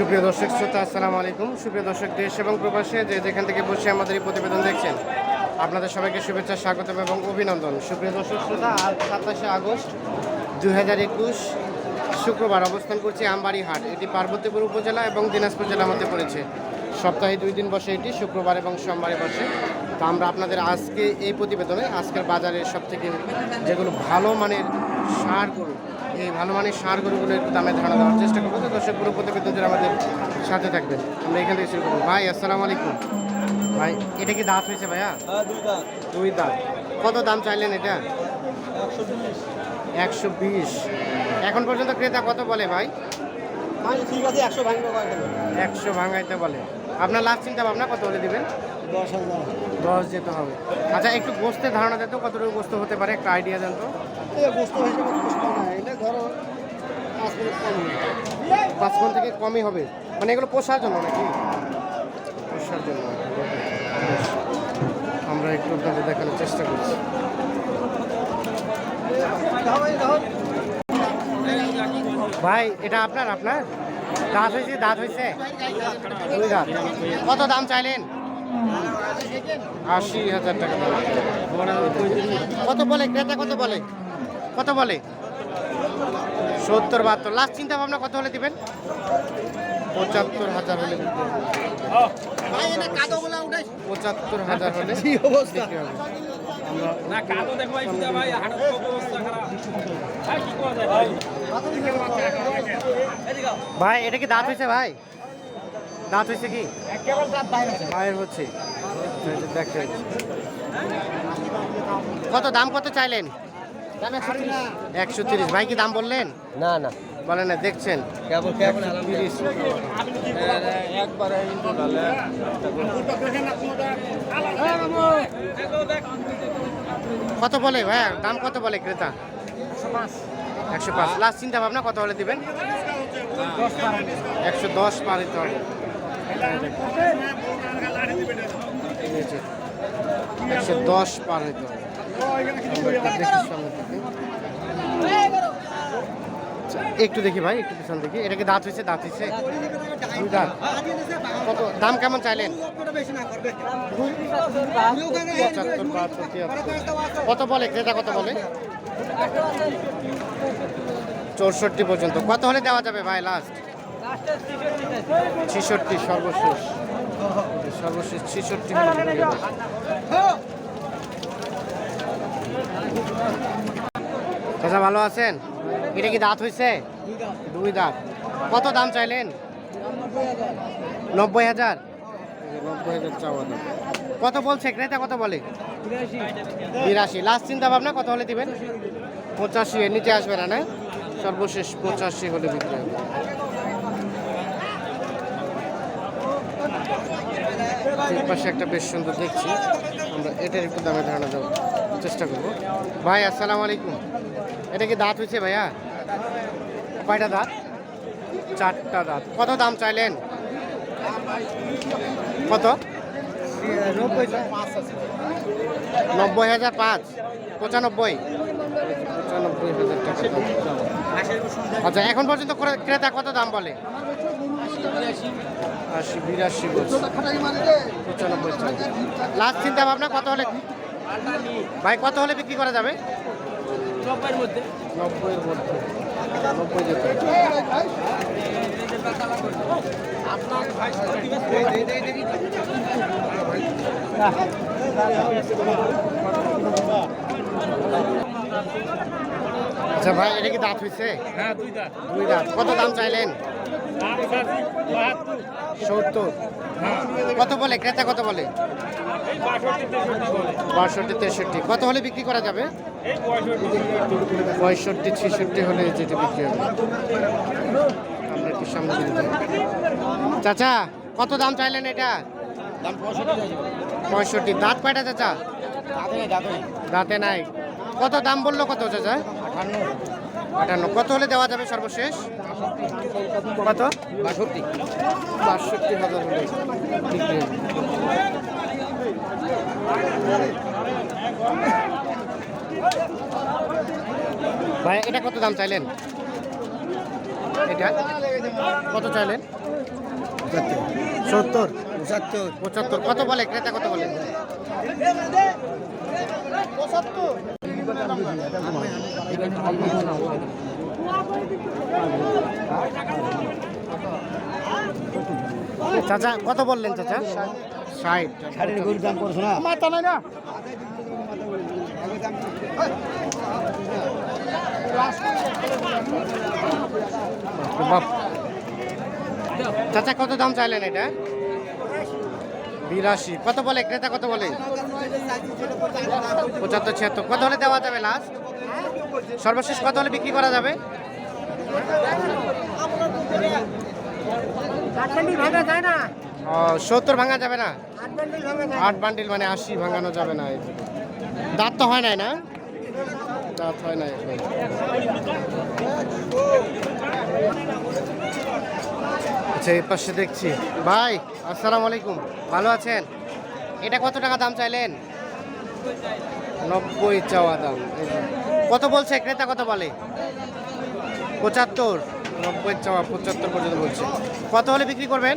সুপ্রিয় দর্শক, শ্রোতা, আসসালামু আলাইকুম। সুপ্রিয় দর্শক, দেশ এবং প্রবাসে যে যেখান থেকে বসে আমাদের এই প্রতিবেদন দেখছেন, আপনাদের সবাইকে শুভেচ্ছা, স্বাগতম এবং অভিনন্দন। সুপ্রিয় দর্শক, শ্রোতা, আজ সাতাশে আগস্ট দুই হাজার একুশ, শুক্রবার অবস্থান করছি আমবাড়ি হাট এটি পার্বতীপুর উপজেলা এবং দিনাজপুর জেলার মধ্যে পড়েছে। সপ্তাহে দুই দিন বসে এটি, শুক্রবার এবং সোমবারে বসে। তো আমরা আপনাদের আজকে এই প্রতিবেদনে, আজকের বাজারের সব থেকে যেগুলো ভালো মানের সার এই ভালো মানের সার গরুগুলো একটু দামে ধারণা দেওয়ার চেষ্টা করব। তো দর্শক পুরো প্রতিবেদন আমাদের সাথে থাকবেন। আমরা এখান থেকে শুরু করব। ভাই আসসালামু আলাইকুম। ভাই এটা কি দাঁত হয়েছে ভাইয়া? হ্যাঁ দুই দাঁত। কত দাম চাইলেন এটা? একশো বিশ। এখন পর্যন্ত ক্রেতা কত বলে ভাই? ঠিক আছে একশো একশো ভাঙাইতে বলে। আপনার লাভ চিন্তা ভাবনা কত হলে দেবেন? দশ হাজার। দশ যেতে হবে। আচ্ছা একটু গোস্তের ধারণা দেন তো কতটুকু গোস্ত হতে পারে? একটা আইডিয়া দেন তো। হিসেবে ধরো, পাঁচ মিনিট মন থেকে কমই হবে। মানে এগুলো পোষার জন্য নাকি? পোষার জন্য। আমরা একটু আপনাদের দেখানোর চেষ্টা করছি। ভাই, এটা আপনার আপনার? দাঁত হয়েছে দাঁত হয়েছে? দাঁত। কত দাম চাইলেন? আশি হাজার টাকা। কত বলে? ক্রেতা কত বলে? কত বলে? সত্তর বাহাত্তর। লাস্ট চিন্তা ভাবনা কত হলে দিবেন? পঁচাত্তর হাজার হলে। পঁচাত্তর হাজার হলে কি অবস্থা? বিক্রি হবে। আমরা না কালো দেখো ভাই সুদা ভাই হাটের খুব অবস্থা খারাপ। ভাই কি করা যায় ভাই? ভাই এটা কি দাঁত হয়েছে ভাই? দাঁত হয়েছে কি? ভাইয়ের হচ্ছে। দেখেন কত দাম কত চাইলেন? একশো তিরিশ। ভাই কি দাম বললেন? না না। বলেন না দেখছেন। কেবল কেবল তিরিশ। একবারে কত বলে ভাইয়া? দাম কত বলে ক্রেতা? একশো পাঁচ। লাস্ট চিন্তা ভাবনা কত হলে দিবেন? একশো দশ পার হবে। একশো দশ পার হইতে হবে। একটু দেখি ভাই, একটু পিছন দেখি। এটা কি দাঁত হয়েছে? দাঁত হয়েছে। কত, দাম কেমন চাইলেন? কত বলে? ক্রেতা কত বলে? চৌষট্টি পর্যন্ত। কত হলে দেওয়া যাবে ভাই লাস্ট ছিষট্টি সর্বশেষ। সর্বশেষ ছিষট্টি। চাচা ভালো আছেন? এটা কি দাঁত হয়েছে দুই দাঁত। কত দাম চাইলেন? নব্বই হাজার। নব্বই হাজার চাওয়া দাম কত বলছে? ক্রেতা কত বলে? বিরাশি। লাস্ট চিন্তা ভাবনা কত হলে দিবেন? পঁচাশি এর নিচে আসবে না না? সর্বশেষ পঁচাশি হলে বিক্রি হবে। পাশে একটা বেশ সুন্দর দেখছি। আমরা এটার একটু দামে ধারণা চেষ্টা করব। ভাই, আসসালামু আলাইকুম। এটা কি দাঁত হয়েছে ভাইয়া? কয়টা দাঁত? চারটা দাঁত। কত দাম চাইলেন? কত? নব্বই হাজার পাঁচ। পঁচানব্বই। পঁচানব্বই হাজার টাকা আচ্ছা এখন পর্যন্ত ক্রে- ক্রেতা কত দাম বলে? আশি, বিরাশি। পঁচানব্বই লাস্ট চিন্তা ভাবনা কত হলে ভাই কত হলে বিক্রি করা যাবে? নব্বইয়ের মধ্যে। নব্বইয়ের মধ্যে। নব্বই যেতে আচ্ছা ভাই এটা কি দাঁত হয়েছে হ্যাঁ দুইটা দুই দাঁত। কত দাম চাইলেন? সত্তর। কত বলে? ক্রেতা কত বলে? বাষট্টি তেষট্টি কত হলে বিক্রি করা যাবে? পঁয়ষট্টি ছেষট্টি। হলে যেটা বিক্রি হবে। আমরা একটু সামনে চাচা কত দাম চাইলেন এটা? দাম পঁয়ষট্টি দাঁত কয়টা চাচা? দাঁতে নেই। দাঁতে নাই। কত দাম বলল কত চাচা? আটান্ন। আটান্ন। কত হলে দেওয়া যাবে সর্বশেষ? কত? বাষট্টি। বাষট্টি হাজার হলে। ভাই এটা কত দাম চাইলেন? এটা? কত চাইলেন? সত্তর। পঁচাত্তর। পঁচাত্তর। কত বলে? ক্রেতা কত বলে? চাচা কত বললেন চাচা? ষাট। শাড়ির গরুর দাম করছ না? মাথা নাই না। চাচা কত দাম চাইলেন এটা? বিরাশি। কত বলে? ক্রেতা কত বলে? পঁচাত্তর, ছিয়াত্তর। কত হলে দেওয়া যাবে লাস্ট সর্বশেষ কত হলে বিক্রি করা যাবে? সত্তর ভাঙা যাবে না? আট বান্ডিল মানে আশি ভাঙানো যাবে না দাঁত তো হয় নাই না? দাঁত হয় নাই। আচ্ছা এই পাশে দেখছি। ভাই, আসসালামু আলাইকুম। ভালো আছেন? এটা কত টাকা দাম চাইলেন? নব্বই চাওয়া দাম। কত বলছে? ক্রেতা কত বলে? পঁচাত্তর। নব্বই চাওয়া, পঁচাত্তর পর্যন্ত বলছে। কত হলে বিক্রি করবেন?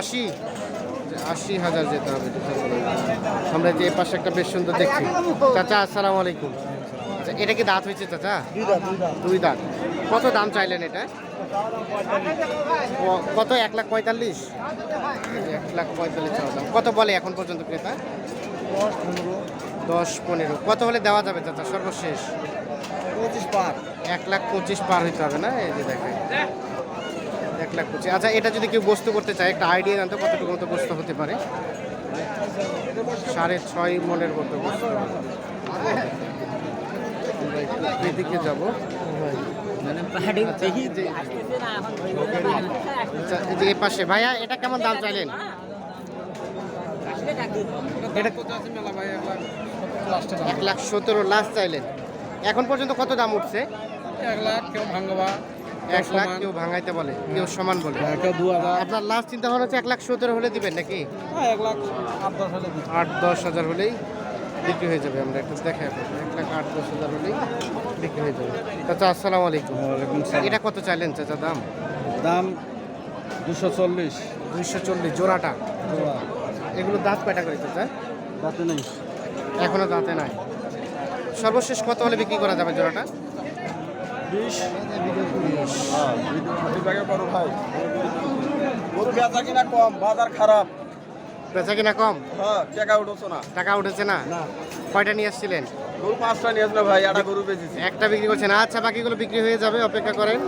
আশি। আশি হাজার যেতে হবে আমরা যে পাশে একটা বেশ সুন্দর দেখছি। চাচা, আসসালামু আলাইকুম। এটা কি দাঁত হয়েছে চাচা? দুই দাঁত কত দাম চাইলেন এটা? কত? এক লাখ পঁয়তাল্লিশ? এক লাখ পঁয়তাল্লিশ দাম। কত বলে এখন পর্যন্ত ক্রেতা? দশ পনেরো। কত হলে দেওয়া যাবে চাচা? সর্বশেষ। পঁচিশ পার। এক লাখ পঁচিশ পার হইতে হবে না? এই যে দেখেন। এক লাখ পঁচিশ। আচ্ছা এটা যদি কেউ বস্তু করতে চায় একটা আইডিয়া জানতো কতটুকু মতো বস্তু হতে পারে? সাড়ে ছয় মনের মতো বস্তু। আমরা একটু এদিকে যাব এই যে- আচ্ছা, এই যে এই পাশে। ভাইয়া এটা কেমন দাম চাইলেন? এটা এক লাখ সতেরো লাস্ট চাইলেন। এখন পর্যন্ত কত দাম উঠছে? এক লাখ কেউ ভাঙবা। এক লাখ কেউ ভাঙাইতে বলে কেউ সমান বলে। হাজার আপনার লাস্ট চিন্তা ভাবনা হচ্ছে এক লাখ সতেরো হলে দিবেন নাকি? হ্যাঁ এক লাখ আট দশ হলে আট দশ হাজার হলেই বিক্রি হয়ে যাবে আমরা একটু দেখাই আপনাকে। এক লাখ আট দশ হাজার হলেই বিক্রি হয়ে যাবে চাচা আসসালামু আলাইকুম এটা কত চাইলেন চাচা দাম দাম দুশো চল্লিশ দুইশো চল্লিশ জোড়াটা এগুলো দাঁত কয়টা করে চাচা তাতে নেই এখনও দাঁতে নাই সর্বশেষ কত হলে বিক্রি করা যাবে জোড়াটা বিশ বড় ভাই গরু বেচা কিনা কম বাজার খারাপ বেচা কিনা কম? হ্যাঁ টাকা উঠছো না। টাকা উঠেছে না? কয়টা নিয়ে আসছিলেন? গরু পাঁচটা নিয়ে আসলে ভাই একটা গরু বেচেছি। একটা বিক্রি করছেন। আচ্ছা বাকিগুলো বিক্রি হয়ে যাবে অপেক্ষা করেন।